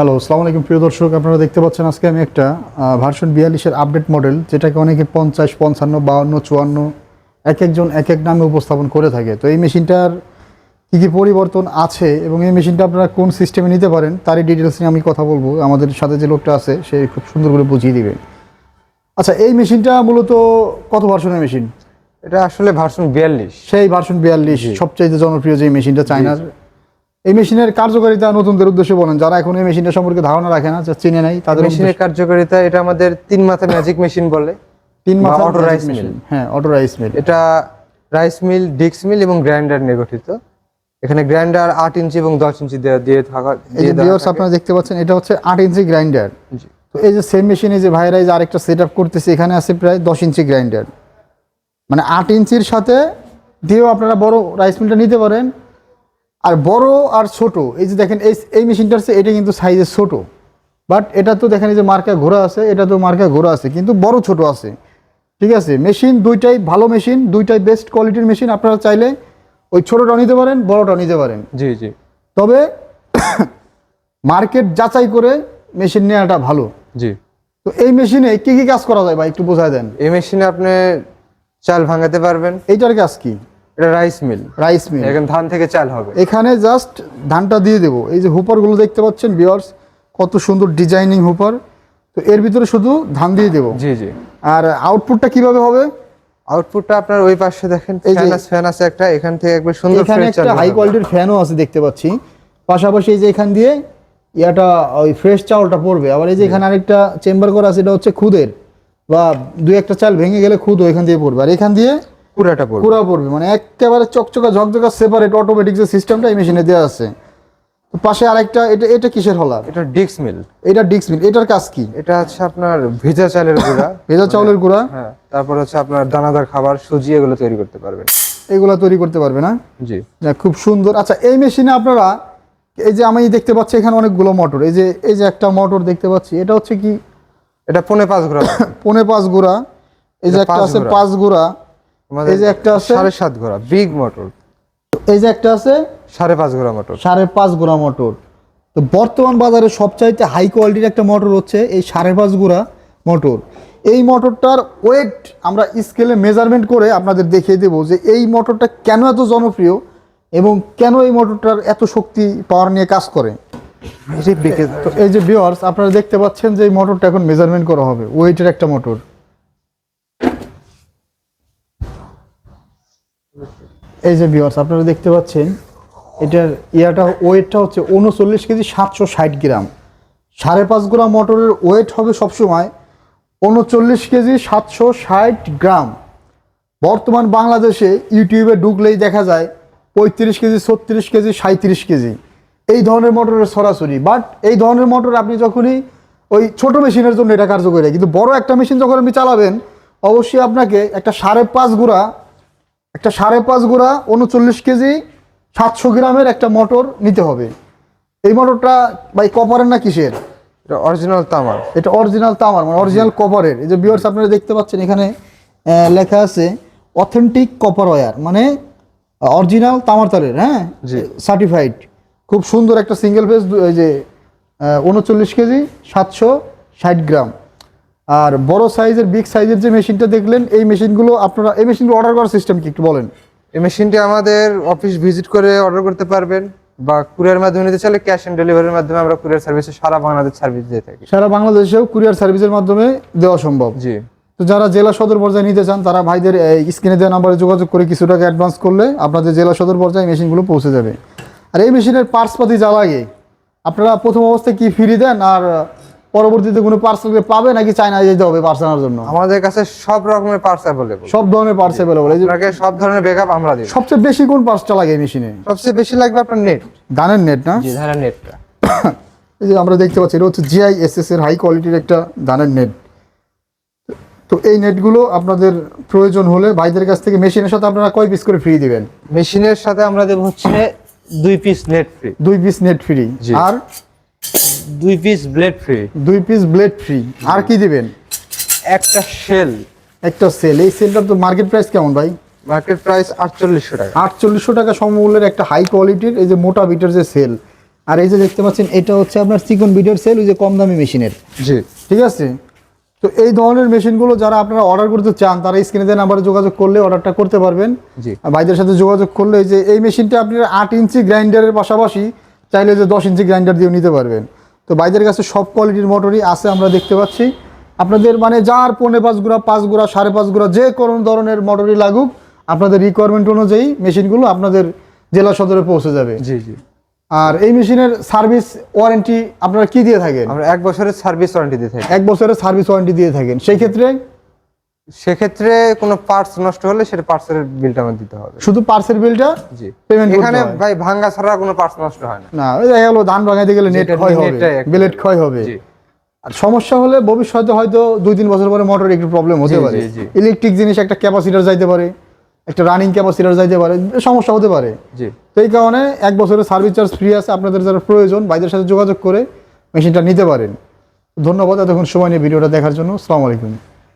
Hello আসসালামু আলাইকুম প্রিয় দর্শক। আপনারা দেখতে পাচ্ছেন আজকে আমি একটা ভার্সন বিয়াল্লিশের আপডেট মডেল যেটাকে অনেকে পঞ্চাশ পঞ্চান্ন বাউন্ন চুয়ান্ন এক একজন এক এক নামে উপস্থাপন করে থাকে। তো এই মেশিনটার কী কী পরিবর্তন আছে এবং এই মেশিনটা আপনারা কোন সিস্টেমে নিতে পারেন তারই ডিটেলস নিয়ে আমি কথা বলব। আমাদের সাথে যে লোকটা আছে সে খুব সুন্দর করে বুঝিয়ে দিবে। আচ্ছা এই মেশিনটা মূলত কত ভার্সনের মেশিন এটা আসলে ভার্সন বিয়াল্লিশ। সেই ভার্সন বিয়াল্লিশ সবচাইতে জনপ্রিয় যে মেশিনটা চায়নার। এই মেশিনের কার্যকারিতা নতুনদের উদ্দেশ্যে বলেন যারা এখন এই মেশিনটা সম্পর্কে ধারণা রাখে না চিনে নাই তাদের মেশিনের কার্যকারিতা এটা আমাদের তিন মাথা ম্যাজিক মেশিন বলে। তিন মাথা auto rice mill। হ্যাঁ অটো রাইস মিল এটা রাইস মিল ডিক্স মিল এবং গ্রাইন্ডার নিয়ে গঠিত এখানে গ্রাইন্ডার আট ইঞ্চি এবং দশ ইঞ্চি দেয়া- থাকা এই যে ভিউয়ার্স আপনারা দেখতে পাচ্ছেন এটা হচ্ছে আট ইঞ্চি গ্রাইন্ডার তো এই যে সেম মেশিনে যে ভাইরা যে আরেকটা সেট আপ করতেছে এখানে আছে প্রায় দশ ইঞ্চি গ্রাইন্ডার মানে আট ইঞ্চির সাথে দিয়েও আপনারা বড় রাইস মিলটা নিতে পারেন। আর বড় আর ছোট এই যে দেখেন এই এই মেশিনটার চেয়ে এটা কিন্তু সাইজে ছোট। বাট এটা তো দেখেন এই যে মার্কা ঘোরা আছে এটা তো মার্কা ঘোরা আছে কিন্তু বড় ছোট আছে। ঠিক আছে? মেশিন দুইটাই ভালো মেশিন দুইটাই বেস্ট কোয়ালিটির মেশিন। আপনারা চাইলে ওই ছোটোটাও নিতে পারেন বড়টাও নিতে পারেন। জি জি। তবে মার্কেট যাচাই করে মেশিন নেওয়াটা ভালো। জি। তো এই মেশিনে কি কি কাজ করা যায় ভাই একটু বোঝায় দেন। এই মেশিনে আপনি চাল ভাঙাতে পারবেন। এইটার কাজ কি? এটা রাইস মিল রাইস মিল এখানে ধান থেকে চাল হবে। এখানে জাস্ট ধানটা দিয়ে দেবো। এই যে হুপারগুলো দেখতে পাচ্ছেন বিয়ার্স কত সুন্দর ডিজাইনিং হুপার। তো এর ভিতরে শুধু ধান দিয়ে দেবো। জি জি। আর আউটপুটটা কীভাবে হবে? আউটপুটটা আপনার ওই পাশে দেখেন ফ্যান আছে ফ্যান আছে একটা এখান থেকে একবার সুন্দর এখানে একটা হাই। কোয়ালিটির ফ্যানও আছে দেখতে পাচ্ছি। পাশাপাশি এই যে এখান দিয়ে ইয়াটা ওই ফ্রেশ চাউলটা পড়বে। আবার এই যে এখানে আরেকটা চেম্বার করা আছে এটা হচ্ছে খুদের। বা দুই একটা চাল ভেঙে গেলে খুদ এখান দিয়ে পড়বে। আর এখান দিয়ে পুরাটা পড়বে। পুরা পড়বে মানে একেবারে চকচকা ঝকঝকা সেপারেট অটোমেটিক যে সিস্টেমটা এই মেশিনে দেওয়া আছে। তো পাশে আরেকটা এটা এটা কিসের হলার? এটা ডিক্স মিল এটা ডিক্স মিল এটার কাজ কি? এটা হচ্ছে আপনার ভেজা চালের গুঁড়া। ভেজা চাউলের গুঁড়া। হ্যাঁ তারপর হচ্ছে আপনার দানাদার খাবার সুজি এগুলো তৈরি করতে পারবেন। এগুলা তৈরি করতে পারবে না? জি। খুব সুন্দর। আচ্ছা এই মেশিনে আপনারা এই যে আমি দেখতে পাচ্ছি এখানে অনেকগুলো মোটর এই যে এই যে একটা মোটর দেখতে পাচ্ছি এটা হচ্ছে কি? এটা পনে পাঁচ ঘোরা পনে পাঁচ গুড়া এই যে একটা আছে পাঁচ গুড়া এই যে একটা আছে- সাড়ে সাত ঘোরা বিগ মোটর এই যে একটা আছে। সাড়ে পাঁচ ঘোরা মোটর সাড়ে পাঁচ গুড়া মোটর তো বর্তমান বাজারে সবচাইতে হাই কোয়ালিটির একটা মোটর হচ্ছে এই সাড়ে পাঁচ গুড়া মোটর এই মোটরটার ওয়েট আমরা স্কেলে মেজারমেন্ট করে আপনাদের দেখিয়ে দেবো যে এই মোটরটা কেন এত জনপ্রিয় এবং কেন এই মোটরটার এত শক্তি পাওয়ার নিয়ে কাজ করে। তো এই যে ভিউয়ার্স আপনারা দেখতে পাচ্ছেন যে এই মোটরটা এখন মেজারমেন্ট করা হবে ওয়েটের একটা মোটর এই যে ভিউয়ার্স আপনারা দেখতে পাচ্ছেন, এটার ইয়াটা, ওয়েটটা হচ্ছে উনচল্লিশ কেজি, সাতশো ষাট গ্রাম। সাড়ে পাঁচ গ্রাম মোটরের ওয়েট হবে সবসময় উনচল্লিশ কেজি, সাতশো ষাট গ্রাম। বর্তমান বাংলাদেশে ইউটিউবে ঢুকলেই দেখা যায় পঁয়ত্রিশ কেজি, ছত্রিশ কেজি সাঁত্রিশ কেজি। এই ধরনের মোটরের সরাসরি। বাট এই ধরনের মোটর আপনি যখনই ওই ছোট মেশিনের জন্য এটা কার্যকরী কিন্তু বড় একটা মেশিন যখন আপনি চালাবেন, অবশ্যই আপনাকে একটা সাড়ে পাঁচ গুঁড়া একটা সাড়ে পাঁচ গুঁড়া উনচল্লিশ কেজি সাতশো গ্রামের একটা মোটর নিতে হবে। এই মোটরটা ভাই কপারের না কিসের? এটা অরিজিনাল তামার। এটা অরিজিনাল তামার মানে অরিজিনাল কপারের। এই যে বিয়ার্স আপনারা দেখতে পাচ্ছেন এখানে লেখা আছে অথেন্টিক কপার ওয়্যার মানে অরিজিনাল তামার তারের হ্যাঁ। সার্টিফাইড খুব সুন্দর একটা সিঙ্গেল ফেস এই যে উনচল্লিশ কেজি সাতশো ষাট গ্রাম। আর বড় সাইজের বিগ সাইজের যে মেশিনটা দেখলেন এই মেশিনগুলো আপনারা এই মেশিনগুলো অর্ডার করার সিস্টেম কি? একটু বলেন। এই মেশিনটি আমাদের অফিস ভিজিট করে অর্ডার করতে পারবেন বা কুরিয়ার মাধ্যমে নিতে চাইলে ক্যাশ অন ডেলিভারির মাধ্যমে আমরা কুরিয়ার সার্ভিসে সারা বাংলাদেশ সার্ভিস দিয়ে থাকি। সারা বাংলাদেশেও কুরিয়ার সার্ভিসের মাধ্যমে দেওয়া সম্ভব। জি। তো যারা জেলা সদর পর্যায়ে নিতে চান তারা ভাইদের স্ক্রিনে দেওয়া নাম্বারে যোগাযোগ করে কিছু টাকা অ্যাডভান্স করলে আপনাদের জেলা সদর পর্যায়ে মেশিনগুলো পৌঁছে যাবে। আর এই মেশিনের পার্টসপাতি যা লাগে আপনারা প্রথম অবস্থায় কি ফ্রি দেন? আর পরবর্তীতে কোনো পার্সেল পাবে নাকি চায়নায় যেতে হবে পার্স আনার জন্য? আমাদের কাছে সব রকমের পার্টস অ্যাভেলেবল সব ধরনের পার্টস অ্যাভেলেবল এই যে আপনাকে সব ধরনের ব্যাকআপ আমরা দিই সবচেয়ে বেশি কোন পার্সটা লাগে মেশিনে সবচেয়ে বেশি লাগবে আপনার নেট ধানের নেট না? জি ধারা নেটটা এই যে আমরা দেখতে পাচ্ছি এটা হচ্ছে জিআই এস এস এর হাই কোয়ালিটির একটা ধানের নেট তো এই নেটগুলো আপনাদের প্রয়োজন হলে ভাইদের কাছ থেকে মেশিনের সাথে আপনারা কয় পিস করে ফ্রি দিবেন? মেশিনের সাথে আমরা দেবো হচ্ছে দুই পিস নেট ফ্রি দুই পিস নেট ফ্রি। আর দুই পিস ব্লেড ফ্রি দুই পিস ব্লেড ফ্রি আর কি দিবেন? একটা শেল একটা সেল এই সেলটার তো মার্কেট প্রাইস কেমন ভাই? মার্কেট প্রাইস আটচল্লিশশো টাকা। আটচল্লিশশো টাকা সমমূল্যের একটা হাই কোয়ালিটির এই যে মোটা বিটের যে সেল আর এই যে দেখতে পাচ্ছেন এটা হচ্ছে আপনার চিকন বিডের সেল ওই যে কম দামি মেশিনের। জি। ঠিক আছে? তো এই ধরনের মেশিনগুলো যারা আপনারা অর্ডার করতে চান তারা স্ক্রিনে দেওয়া নাম্বারে যোগাযোগ করলে অর্ডারটা করতে পারবেন। জি। আর ভাইদের সাথে যোগাযোগ করলে যে এই মেশিনটা আপনার আট ইঞ্চি গ্রাইন্ডারের পাশাপাশি চাইলে যে দশ ইঞ্চি গ্রাইন্ডার দিয়েও নিতে পারবেন। তো বাইদের কাছে সব কোয়ালিটির মোটরই আছে আমরা দেখতে পাচ্ছি। আপনাদের মানে যার পৌনে পাঁচ গুড়া পাঁচ গুড়া সাড়ে পাঁচ গুড়া যে কোনো ধরনের মোটরই লাগুক আপনাদের রিকোয়ারমেন্ট অনুযায়ী মেশিনগুলো আপনাদের জেলা সদরে পৌঁছে যাবে। জি জি। আর এই মেশিনের সার্ভিস ওয়ারেন্টি আপনারা কি দিয়ে থাকেন? আমরা এক বছরের সার্ভিস ওয়ারেন্টি দিয়ে থাকি। এক বছরের সার্ভিস ওয়ারেন্টি দিয়ে থাকেন। সেই ক্ষেত্রে সেক্ষেত্রে কোনো পার্টস নষ্ট হলে সেটা পার্টসের বিলটা আমার দিতে হবে। শুধু পার্সেল বিলটা জি। পেমেন্ট এখানে ভাই ভাঙ্গা ছাড়া কোনো পার্টস নষ্ট হয় না। না দেখা গেলো ধান ভাঙাইতে গেলে নেট ক্ষয় হবে ব্লেড ক্ষয় হবে। জি। আর সমস্যা হলে ভবিষ্যতে হয়তো দুই তিন বছর পরে মোটর একটু প্রবলেম হতে পারে। ইলেকট্রিক জিনিস একটা ক্যাপাসিটার যাইতে পারে একটা রানিং ক্যাপাসিটার যাইতে পারে সমস্যা হতে পারে। জি। তো এই কারণে এক বছরের সার্ভিস চার্জ ফ্রি আছে আপনাদের যারা প্রয়োজন ভাইদের সাথে যোগাযোগ করে মেশিনটা নিতে পারেন। ধন্যবাদ এতক্ষণ সময় নিয়ে ভিডিওটা দেখার জন্য। আসসালামু আলাইকুম।